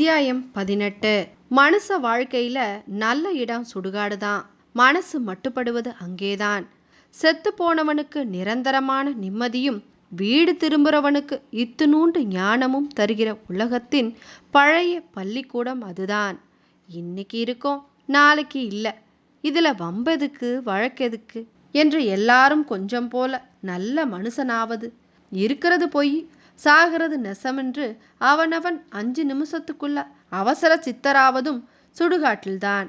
அத்தியாயம் பதினெட்டு. மனுஷ வாழ்க்கையில நல்ல இடம் சுடுகாடு தான் மனசு மட்டுப்படுவது அங்கேதான். செத்து போனவனுக்கு நிரந்தரமான நிம்மதியும் வீடு திரும்புறவனுக்கு இத்துணூண்டு ஞானமும் தருகிற உலகத்தின் பழைய பள்ளிக்கூடம் அதுதான். இன்னைக்கு இருக்கோம் நாளைக்கு இல்லை. இதுல வம்பெதுக்கு வழக்கெதுக்கு? என்று எல்லாரும் கொஞ்சம் போல நல்ல மனுஷனாவது இருக்கிறது பொய் சாகிறது நெசமென்று அவனவன் அஞ்சு நிமிஷத்துக்குள்ள அவசர சித்தராவதும் சுடுகாட்டில்தான்.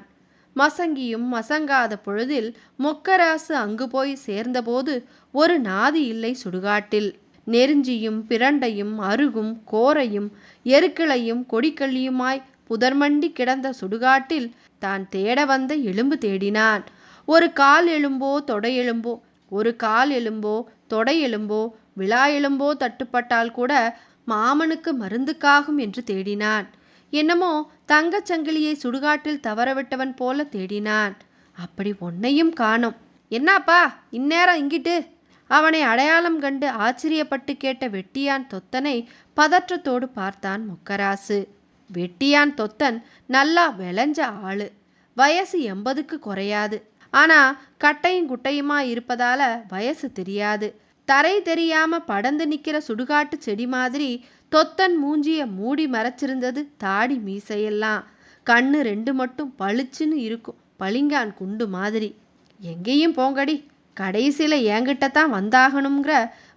மசங்கியும் மசங்காத பொழுதில் மொக்கராசு அங்கு போய் சேர்ந்தபோது ஒரு நாதி இல்லை சுடுகாட்டில். நெருஞ்சியும் பிரண்டையும் அருகும் கோரையும் எருக்கிளையும் கொடிக்கள்ளியுமாய் புதர்மண்டி கிடந்த சுடுகாட்டில் தான் தேட வந்த எலும்பு தேடினான். ஒரு கால் எலும்போ தொடை எலும்போ ஒரு கால் எலும்போ தொடை எலும்போ விழா எலும்போ தட்டுப்பட்டால் கூட மாமனுக்கு மருந்துக்காகும் என்று தேடினான். என்னமோ தங்கச் சங்கிலியை சுடுகாட்டில் தவறவிட்டவன் போல தேடினான். அப்படி ஒன்னையும் காணோம். என்னாப்பா இந்நேரம் இங்கிட்டு. அவனை அடையாளம் கண்டு ஆச்சரியப்பட்டு கேட்ட வெட்டியான் தொத்தனை பதற்றத்தோடு பார்த்தான் முக்கராசு. வெட்டியான் தொத்தன் நல்லா விளைஞ்ச ஆளு. வயசு எண்பதுக்கு குறையாது. ஆனா கட்டையும் குட்டையுமா இருப்பதால வயசு தெரியாது. தரை தெரியாம படந்து நிக்கிற சுடுகாட்டு செடி மாதிரி தொத்தன் மூஞ்சிய மூடி மறைச்சிருந்தது தாடி மீசையெல்லாம். கண்ணு ரெண்டு மட்டும் பளிச்சுன்னு இருக்கும். பளிங்கான் குண்டு மாதிரி. எங்கேயும் போங்கடி. கடைசியில் என்கிட்ட தான் வந்தாகணுங்கிற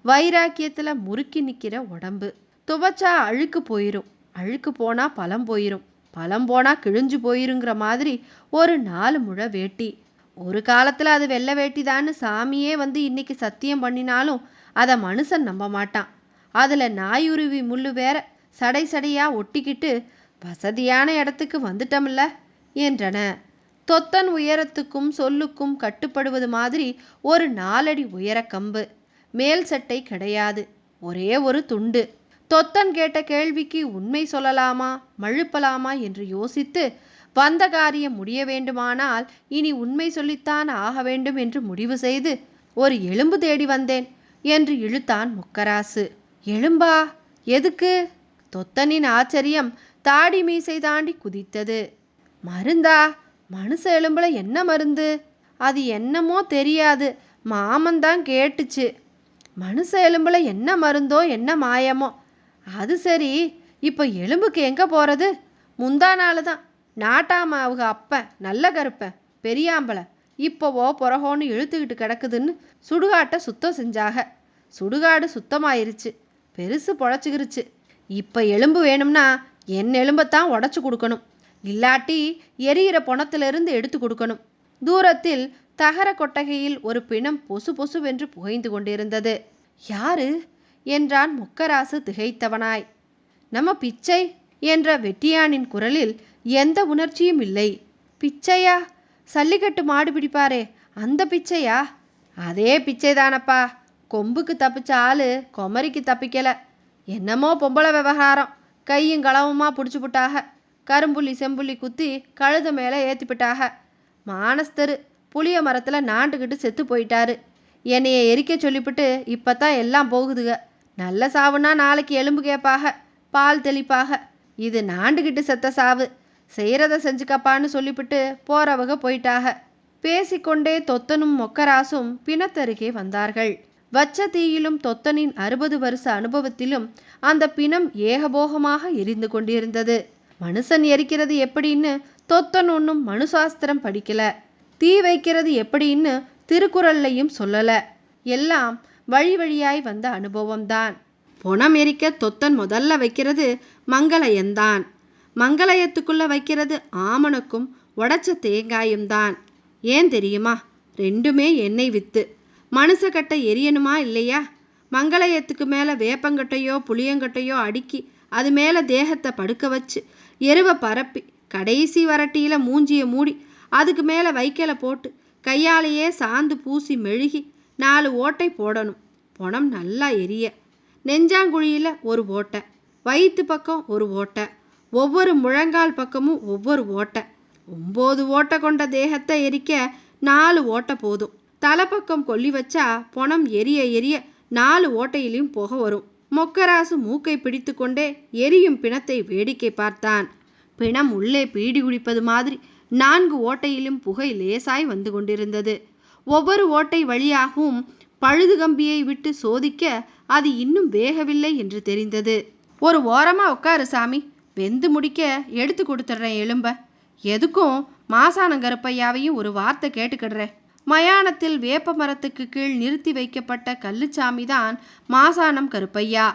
வைராக்கியத்தில் முறுக்கி நிற்கிற உடம்பு. துவச்சா அழுக்கு போயிரும். அழுக்கு போனால் பழம் போயிரும். பழம் போனால் கிழிஞ்சு போயிருங்கிற மாதிரி ஒரு நாலு முழ வேட்டி. ஒரு காலத்தில் அது வெள்ளை வேட்டிதான்னு சாமியே வந்து இன்னைக்கு சத்தியம் பண்ணினாலும் அதை மனுஷன் நம்ப மாட்டான். அதில் நாயுருவி முள்ளு வேற சடை சடையாக ஒட்டிக்கிட்டு வசதியான இடத்துக்கு வந்துட்டோம்ல என்றன. தொத்தன் உயரத்துக்கும் சொல்லுக்கும் கட்டுப்படுவது மாதிரி ஒரு நாலடி உயர கம்பு. மேல் சட்டை கிடையாது ஒரே ஒரு துண்டு. தொத்தன் கேட்ட கேள்விக்கு உண்மை சொல்லலாமா மழுப்பலாமா என்று யோசித்து வந்த காரியம் முடிய வேண்டுமானால் இனி உண்மை சொல்லித்தான் ஆக வேண்டும் என்று முடிவு செய்து ஒரு எலும்பு தேடி வந்தேன் என்று இழுத்தான் முக்கராசு. எலும்பா? எதுக்கு? தொத்தனின் ஆச்சரியம் தாடி மீசை தாண்டி குதித்தது. மருந்தா? மனுஷ எலும்புல என்ன மருந்து? அது என்னமோ தெரியாது. மாமன்தான் கேட்டுச்சு. மனுஷ எலும்புல என்ன மருந்தோ என்ன மாயமோ? அது சரி இப்போ எலும்புக்கு எங்கே போகிறது முந்தா நாள் தான் நாட்டாம அவங்க அப்பன் நல்ல கருப்பன் பெரியாம்பளை. இப்போவோ புறகோன்னு இழுத்துக்கிட்டு கிடக்குதுன்னு சுடுகாட்டை சுத்தம் செஞ்சாக. சுடுகாடு சுத்தமாயிருச்சு. பெருசு பொழைச்சிக்கிருச்சு. இப்போ எலும்பு வேணும்னா என் எலும்பைத்தான் உடச்சி கொடுக்கணும். இல்லாட்டி எரியிற பொணத்திலிருந்து எடுத்து கொடுக்கணும். தூரத்தில் தகர கொட்டகையில் ஒரு பிணம் பொசு பொசுவென்று புகைந்து கொண்டிருந்தது. யாரு? என்றான் முக்கராசு திகைத்தவனாய். நம்ம பிச்சை? என்ற வெட்டியானின் குரலில் எந்த உணர்ச்சியும் இல்லை. பிச்சையா? சல்லிக்கட்டு மாடு பிடிப்பாரே அந்த பிச்சையா? அதே பிச்சை தானப்பா கொம்புக்கு தப்பிச்ச ஆளு கொமரிக்கு தப்பிக்கல. என்னமோ பொம்பளை விவகாரம். கையும் களவுமா பிடிச்சி புட்டாக. கரும்புள்ளி செம்புள்ளி குத்தி கழுத மேலே ஏற்றிப்பிட்டாக மானஸ்தரு புளிய மரத்தில் நாண்டுக்கிட்டு செத்து போயிட்டாரு. என்னைய எரிக்க சொல்லிவிட்டு இப்போ தான் எல்லாம் போகுதுக. நல்ல சாவுனா நாளைக்கு எலும்பு கேட்பாக பால் தெளிப்பாக. இது நாண்டுக்கிட்டு செத்த சாவு. செய்கிறத செஞ்சுக்கப்பான்னு சொல்லிவிட்டு போறவங்க போயிட்டாக. பேசிக்கொண்டே தொத்தனும் மொக்கராசும் பிணத்தருகே வந்தார்கள். வச்ச தீயிலும் தொத்தனின் அறுபது வருஷ அனுபவத்திலும் அந்த பிணம் ஏகபோகமாக எரிந்து கொண்டிருந்தது. மனுஷன் எரிக்கிறது எப்படின்னு தொத்தன் ஒன்றும் மனுசாஸ்திரம் படிக்கல. தீ வைக்கிறது எப்படின்னு திருக்குறள்லையும் சொல்லல. எல்லாம் வழி வழியாய் வந்த அனுபவம்தான். பொணம் எரிக்க தொத்தன் முதல்ல வைக்கிறது மங்களயம்தான் மங்களயத்துக்குள்ளே வைக்கிறது ஆமணக்கும் உடச்ச தேங்காயும் தான் ஏன் தெரியுமா? ரெண்டுமே எண்ணெய் வித்து. மனுஷக்கட்டை எரியணுமா இல்லையா? மங்களயத்துக்கு மேலே வேப்பங்கட்டையோ புளியங்கட்டையோ அடுக்கி அது மேலே தேகத்தை படுக்க வச்சு எருவை பரப்பி கடைசி வரட்டியில் மூஞ்சியை மூடி அதுக்கு மேலே வைக்கலை போட்டு கையாலேயே சாந்து பூசி மெழுகி நாலு ஓட்டை போடணும். பணம் நல்லா எரிய. நெஞ்சாங்குழியில் ஒரு ஓட்டை வயிற்று பக்கம் ஒரு ஓட்டை. ஒவ்வொரு முழங்கால் பக்கமும் ஒவ்வொரு ஓட்டை. ஒம்பது ஓட்டை கொண்ட தேகத்தை எரிக்க நாலு ஓட்டை போதும். தலைப்பக்கம் கொல்லி வச்சா பணம் எரிய எரிய நாலு ஓட்டையிலையும் புகை வரும். மொக்கராசு மூக்கை பிடித்து கொண்டே எரியும் பிணத்தை வேடிக்கை பார்த்தான். பிணம் உள்ளே பீடி குடிப்பது மாதிரி நான்கு ஓட்டையிலும் புகை லேசாய் வந்து கொண்டிருந்தது. ஒவ்வொரு ஓட்டை வழியாகவும் பழுது கம்பியை விட்டு சோதிக்க அது இன்னும் வேகவில்லை என்று தெரிந்தது. ஒரு ஓரமா உட்காரு சாமி. வெந்து முடிக்க எடுத்து கொடுத்துட்றேன் எலும்ப. எதுக்கும் மாசான கருப்பையாவையும் ஒரு வார்த்தை கேட்டுக்கிடுறேன். மயானத்தில் வேப்ப மரத்துக்கு கீழ் நிறுத்தி வைக்கப்பட்ட கல்லுச்சாமி தான் மாசானம் கருப்பையா.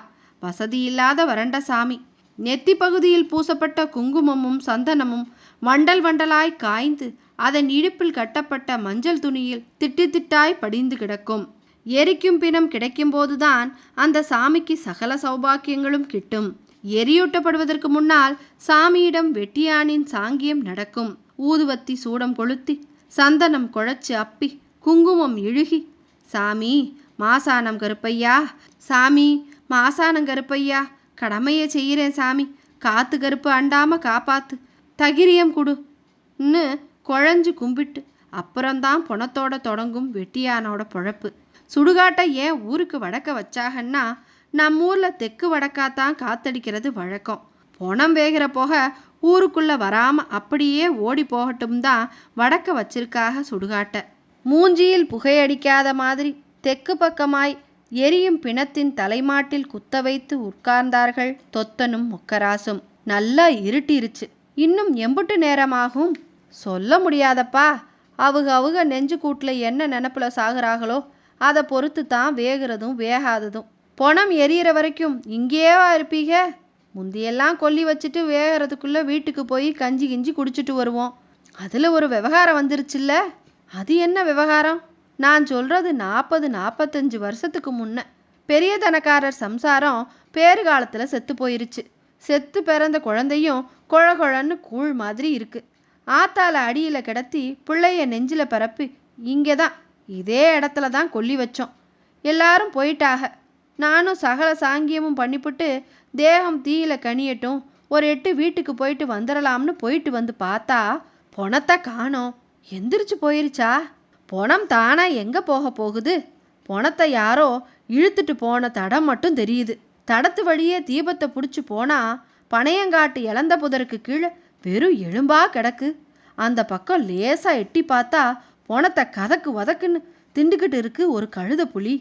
வசதியில்லாத வறண்ட சாமி. நெத்தி பகுதியில் பூசப்பட்ட குங்குமமும் சந்தனமும் வண்டல் வண்டலாய் காய்ந்து அதன் இடுப்பில் கட்டப்பட்ட மஞ்சள் துணியில் திட்டு திட்டாய் படிந்து கிடக்கும். எரிக்கும் பிணம் கிடைக்கும்போதுதான் அந்த சாமிக்கு சகல சௌபாக்கியங்களும் கிட்டும். எரியூட்டப்படுவதற்கு முன்னால் சாமியிடம் வெட்டியானின் சாங்கியம் நடக்கும். ஊதுவத்தி சூடம் கொளுத்தி சந்தனம் குழைச்சு அப்பி குங்குமம் இழுகி சாமி மாசானம் கருப்பையா? சாமி மாசானம் கருப்பையா? கடமையை செய்கிறேன் சாமி. காத்து கருப்பு அண்டாம காப்பாத்து. தகிரியம் குடுன்னு குழஞ்சு கும்பிட்டு அப்புறம்தான் பொணத்தோட தொடங்கும் வெட்டியானோட பொழப்பு. சுடுகாட்டை ஏன் ஊருக்கு வடக்க வச்சாகன்னா நம்ம ஊரில் தெற்கு வடக்காத்தான் காத்தடிக்கிறது வழக்கம். பொணம் வேகிற போக ஊருக்குள்ளே வராமல் அப்படியே ஓடி போகட்டும் தான் வடக்க வச்சிருக்காக சுடுகாட்டை. மூஞ்சியில் புகையடிக்காத மாதிரி தெற்கு பக்கமாய் எரியும் பிணத்தின் தலைமாட்டில் குத்த வைத்து உட்கார்ந்தார்கள் தொத்தனும் முக்கராசும். நல்லா இருட்டிருச்சு. இன்னும் எம்புட்டு நேரமாகும்? சொல்ல முடியாதப்பா. அவங்க அவங்க நெஞ்சு கூட்டில் என்ன நினப்பில் சாகுறாங்களோ அதை பொறுத்து தான் வேகிறதும் வேகாததும். பொணம் எரியிற வரைக்கும் இங்கேயேவா இருப்பீங்க? முந்தியெல்லாம் கொல்லி வச்சுட்டு வேகிறதுக்குள்ளே வீட்டுக்கு போய் கஞ்சி கிஞ்சி குடிச்சிட்டு வருவோம். அதில் ஒரு விவகாரம் வந்துருச்சுல்ல? அது என்ன விவகாரம்? நான் சொல்கிறது நாற்பது நாற்பத்தஞ்சு வருஷத்துக்கு முன்ன. பெரிய தனக்காரர் சம்சாரம் பேறு காலத்தில் செத்து போயிருச்சு. செத்து பிறந்த குழந்தையும் குழ குழன்னு கூழ் மாதிரி இருக்குது ஆத்தால அடியில் கிடத்தி பிள்ளைய நெஞ்சில் பரப்பி இங்கே தான் இதே இடத்துல தான் கொல்லி வச்சோம். எல்லாரும் போயிட்டாக. நானும் சகல சாங்கியமும் பண்ணிப்புட்டு தேகம் தீயில கனியட்டும். ஒரு எட்டு வீட்டுக்கு போயிட்டு வந்துடலாம்னு போயிட்டு வந்து பார்த்தா பொணத்தை காணோம். எந்திரிச்சு போயிருச்சா? பொணம் தானா எங்க போக போகுது? பொணத்தை யாரோ இழுத்துட்டு போன தடம் மட்டும் தெரியுது. தடத்து வழியே தீபத்தை பிடிச்சி போனா பனையங்காட்டு இளந்த புதருக்கு கீழே வெறும் எலும்பா கிடக்கு. அந்த பக்கம் லேசா எட்டி பார்த்தா பொணத்தை கதக்கு வதக்குன்னு திண்டுக்கிட்டு இருக்கு ஒரு கழுத புலி.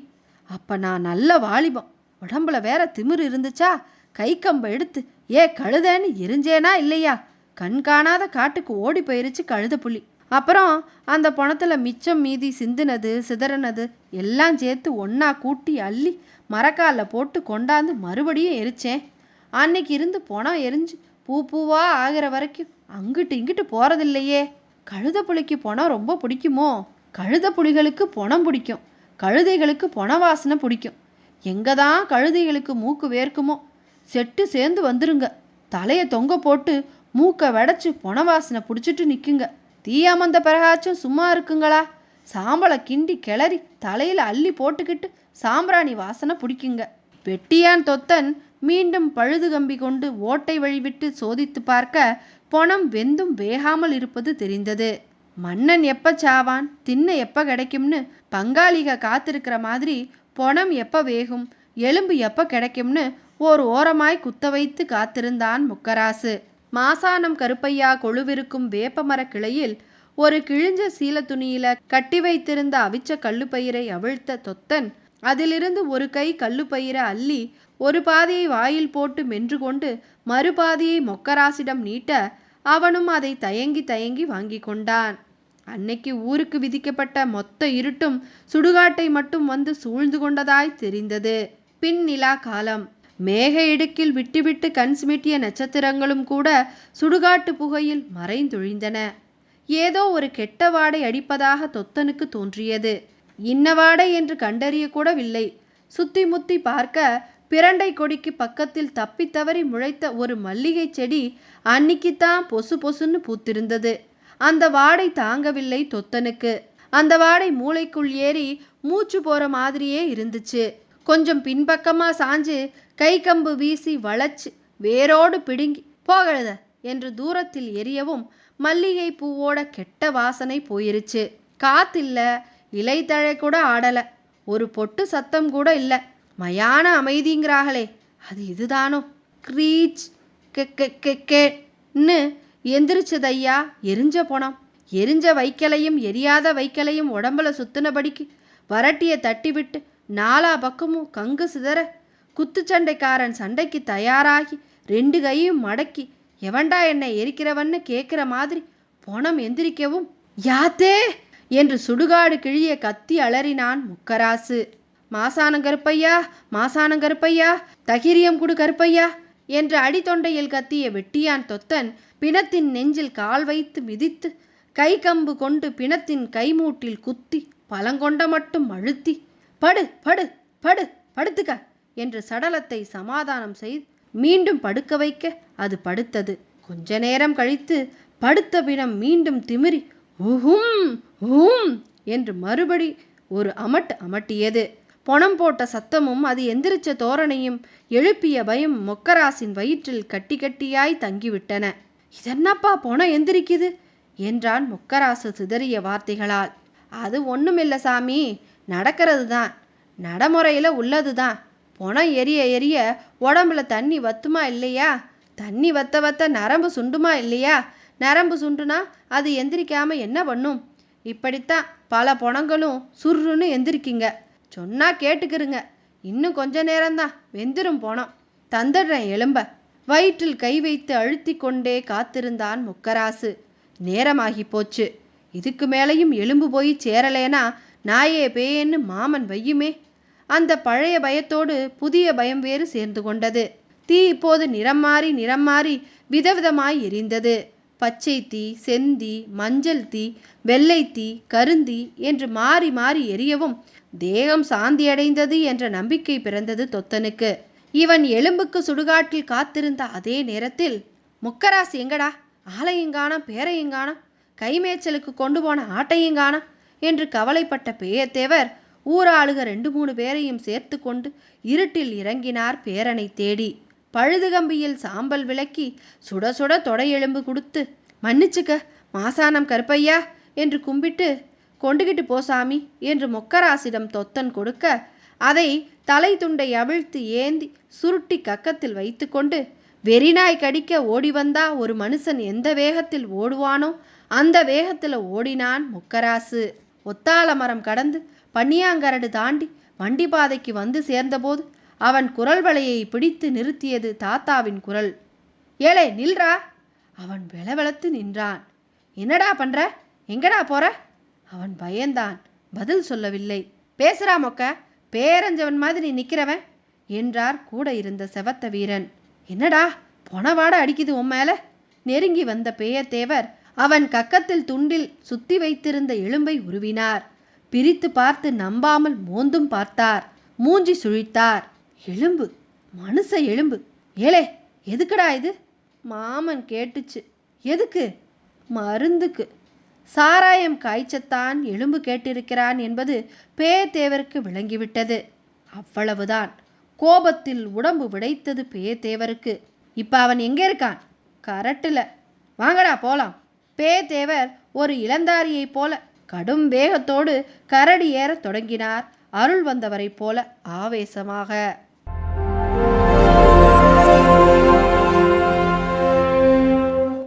அப்போ நான் நல்ல வாலிபம். உடம்புல வேற திமிரு இருந்துச்சா? கை கம்பை எடுத்து ஏ கழுதேன்னு எரிஞ்சேனா இல்லையா? கண் காணாத காட்டுக்கு ஓடி போயிருச்சு கழுத புலி. அப்புறம் அந்த பணத்தில் மிச்சம் மீதி சிந்துனது சிதறனது எல்லாம் சேர்த்து ஒன்றா கூட்டி அள்ளி மரக்காலில் போட்டு கொண்டாந்து மறுபடியும் எரிச்சேன். அன்னைக்கு இருந்து பணம் எரிஞ்சு பூ பூவாக ஆகிற வரைக்கும் அங்கிட்டு இங்கிட்டு போகிறதில்லையே கழுத புலிக்கு பணம் ரொம்ப பிடிக்குமோ? கழுத புலிகளுக்கு பணம் பிடிக்கும். கழுதைகளுக்கு பொண வாசனை பிடிக்கும். எங்கே தான் கழுதைகளுக்கு மூக்கு வேர்க்குமோ செட்டு சேர்ந்து வந்துருங்க. தலையை தொங்க போட்டு மூக்கை வடைச்சி பொண வாசனை பிடிச்சிட்டு நிற்குங்க தீயாமந்த பிறகாச்சும் சும்மா இருக்குங்களா? சாம்பலை கிண்டி கிளறி தலையில் அள்ளி போட்டுக்கிட்டு சாம்பிராணி வாசனை பிடிக்குங்க. வெட்டியான் தொத்தன் மீண்டும் பழுது கம்பி கொண்டு ஓட்டை வழிவிட்டு சோதித்து பார்க்க பொணம் வெந்தும் வேகாமல் இருப்பது தெரிந்தது. மன்னன் எப்ப சாவான் தின்ன எப்ப கிடைக்கும்னு பங்காளிக காத்திருக்கிற மாதிரி பொணம் எப்ப வேகும் எலும்பு எப்ப கிடைக்கும்னு ஓர் ஓரமாய் குத்த வைத்து காத்திருந்தான் முக்கராசு. மாசானம் கருப்பையா கொழுவிருக்கும் வேப்பமர கிளையில் ஒரு கிழிஞ்ச சீல துணியில கட்டி வைத்திருந்த அவிச்ச கல்லுப்பயிரை அவிழ்த்த தொத்தன் அதிலிருந்து ஒரு கை கல்லுப்பயிரை அள்ளி ஒரு பாதியை வாயில் போட்டு மென்று கொண்டு மறுபாதியை மொக்கராசிடம் நீட்ட அவனும் அதை தயங்கி தயங்கி வாங்கி கொண்டான். அன்னைக்கு ஊருக்கு விதிக்கப்பட்ட மொத்த இருட்டும் சுடுகாட்டை மட்டும் வந்து சூழ்ந்து கொண்டதாய் தெரிந்தது. பின் நிலா காலம். மேக இடுக்கில் விட்டுவிட்டு கண் சிமிட்டிய நட்சத்திரங்களும் கூட சுடுகாட்டு புகையில் மறைந்தொழிந்தன. ஏதோ ஒரு கெட்ட வாடை அடிப்பதாக தொத்தனுக்கு தோன்றியது. இன்ன வாடை என்று கண்டறிய கூடவில்லை. சுத்தி முத்தி பார்க்க பிரண்டை கொடிக்கு பக்கத்தில் தப்பி தவறி முளைத்த ஒரு மல்லிகை செடி அன்னிக்குத்தான் பொசு பொசுன்னு பூத்திருந்தது. அந்த வாடை தாங்கவில்லை தொத்தனுக்கு. அந்த வாடை மூளைக்குள் ஏறி மூச்சு போற மாதிரியே இருந்துச்சு. கொஞ்சம் பின்பக்கமா சாஞ்சு கை கம்பு வீசி வளைச்சு வேரோடு பிடுங்கி போகழுத என்று தூரத்தில் எரியவும் மல்லிகை பூவோட கெட்ட வாசனை போயிருச்சு. காத்தில்ல இலைத்தழை கூட ஆடல. ஒரு பொட்டு சத்தம் கூட இல்லை. மயான அமைதிங்கிறாங்களே அது இதுதானோ க்ரீச் கெ கெ கெ எந்திரிச்சதையா? எரிஞ்ச போனோம் எரிஞ்ச வைக்கலையும் எரியாத வைக்கலையும் உடம்புல சுத்தினபடிக்கு வரட்டியை தட்டிவிட்டு நாலா பக்கமும் கங்கு சிதற குத்துச்சண்டைக்காரன் சண்டைக்கு தயாராகி ரெண்டு கையும் மடக்கி எவன்டா என்னை எரிக்கிறவன்னு கேட்குற மாதிரி பணம் எந்திரிக்கவும்? யாத்தே! என்று சுடுகாடு கிழிய கத்தி அலறினான் முக்கராசு. மாசானம் கருப்பையா மாசானம் கருப்பையா தகிரியம் குடு கருப்பையா என்று அடித்தொண்டையில் கத்திய வெட்டியான் தொத்தன் பிணத்தின் நெஞ்சில் கால் வைத்து மிதித்து கை கம்பு கொண்டு பிணத்தின் கைமூட்டில் குத்தி பழங்கொண்ட மட்டும் அழுத்தி படு படு படு படுத்துக்க என்று சடலத்தை சமாதானம் செய்து மீண்டும் படுக்க வைக்க அது படுத்தது. கொஞ்ச நேரம் கழித்து படுத்த பிணம் மீண்டும் திமிரி உஹும் ஹூம் என்று மறுபடி ஒரு அமட்டு அமட்டியது. பொணம் போட்ட சத்தமும் அது எந்திரிச்ச தோரணையும் எழுப்பிய பயம் மொக்கராசின் வயிற்றில் கட்டி கட்டியாய் தங்கிவிட்டன. இதென்னப்பா பொணம் எந்திரிக்குது? என்றான் மொக்கராசு சிதறிய வார்த்தைகளால். அது ஒன்றுமில்லை சாமி நடக்கிறது தான் நடைமுறையில் உள்ளது தான் பொணம் எரிய எரிய உடம்புல தண்ணி வத்துமா இல்லையா? தண்ணி வத்த வத்த நரம்பு சுண்டுமா இல்லையா? நரம்பு சுண்டுனா அது எந்திரிக்காமல் என்ன பண்ணும்? இப்படித்தான் பல பொணங்களும் சுருன்னு எந்திரிக்குங்க. சொன்னா கேட்டுக்கிருங்க. இன்னும் கொஞ்ச நேரம்தான். வெந்திரும் போனோம் தந்துடுறேன் எலும்ப. வயிற்றில் கை வைத்து அழுத்தி கொண்டே காத்திருந்தான் முக்கராசு. நேரமாகி போச்சு. இதுக்கு மேலேயும் எலும்பு போய் சேரலேனா நாயே பேயன்னு மாமன் வையுமே. அந்த பழைய பயத்தோடு புதிய பயம் வேறு சேர்ந்து கொண்டது. தீ இப்போது நிறம் மாறி நிறம் மாறி விதவிதமாய் எரிந்தது. பச்சை தீ செந்தி மஞ்சள் தீ வெள்ளை தீ கருந்தி என்று மாறி மாறி எரியவும் தேகம் சாந்தியடைந்தது என்ற நம்பிக்கை பிறந்தது தொத்தனுக்கு. இவன் எலும்புக்கு சுடுகாட்டில் காத்திருந்த அதே நேரத்தில் முக்கராசு எங்கடா? ஆலையுங்கானம் பேரையுங்கானம்? கைமேய்ச்சலுக்கு கொண்டு போன ஆட்டையுங்கானம்? என்று கவலைப்பட்ட பேயத்தேவர் ஊராளுக ரெண்டு மூணு பேரையும் சேர்த்து கொண்டு இருட்டில் இறங்கினார் பேரனை தேடி. பழுது கம்பியில் சாம்பல் விளக்கி சுட சுட தொடையெலும்பு கொடுத்து மன்னிச்சுக்க மாசானம் கருப்பையா என்று கும்பிட்டு கொண்டுகிட்டு போ சாமி என்று மொக்கராசிடம் தொத்தன் கொடுக்க அதை தலை துண்டை அவிழ்த்து ஏந்தி சுருட்டி கக்கத்தில் வைத்துக்கொண்டு வெறிநாய் கடிக்க ஓடி வந்தா ஒரு மனுஷன் எந்த வேகத்தில் ஓடுவானோ அந்த வேகத்தில் ஓடினான் முக்கராசு ஒத்தாள மரம் கடந்து பன்னியாங்கரடு தாண்டி வண்டி பாதைக்கு வந்து சேர்ந்தபோது அவன் குரல் வலையை பிடித்து நிறுத்தியது தாத்தாவின் குரல். ஏழே நில்றா. அவன் வெளவெளத்து நின்றான். என்னடா பண்ற? எங்கடா போற? அவன் பயந்தான். பதில் சொல்லவில்லை. பேசுறா மொக்க. பேரஞ்சவன் மாதிரி நிக்கிறவன். என்றார் கூட இருந்த செவத்த வீரன். என்னடா? பொணவாட அடிக்குது உன் மேல? நெருங்கி வந்த பேயத்தேவர் அவன் கக்கத்தில் துண்டில் சுத்தி வைத்திருந்த எலும்பை உருவினார். பிரித்து பார்த்து நம்பாமல் மோந்தும் பார்த்தார். மூஞ்சி சுழித்தார். எலும்பு மனுஷ எலும்பு. ஏலே எதுக்குடா இது? மாமன் கேட்டுச்சு. எதுக்கு? மருந்துக்கு. சாராயம் காய்ச்சத்தான் எலும்பு கேட்டிருக்கிறான் என்பது பேயத்தேவருக்கு விளங்கிவிட்டது. அவ்வளவுதான். கோபத்தில் உடம்பு விடைத்தது பேயத்தேவருக்கு. இப்ப அவன் எங்கே இருக்கான்? கரட்டுல. வாங்கடா போலாம். பேயத்தேவர் ஒரு இளந்தாரியைப் போல கடும் வேகத்தோடு கரடி ஏறத் தொடங்கினார். அருள் வந்தவரைப் போல ஆவேசமாக.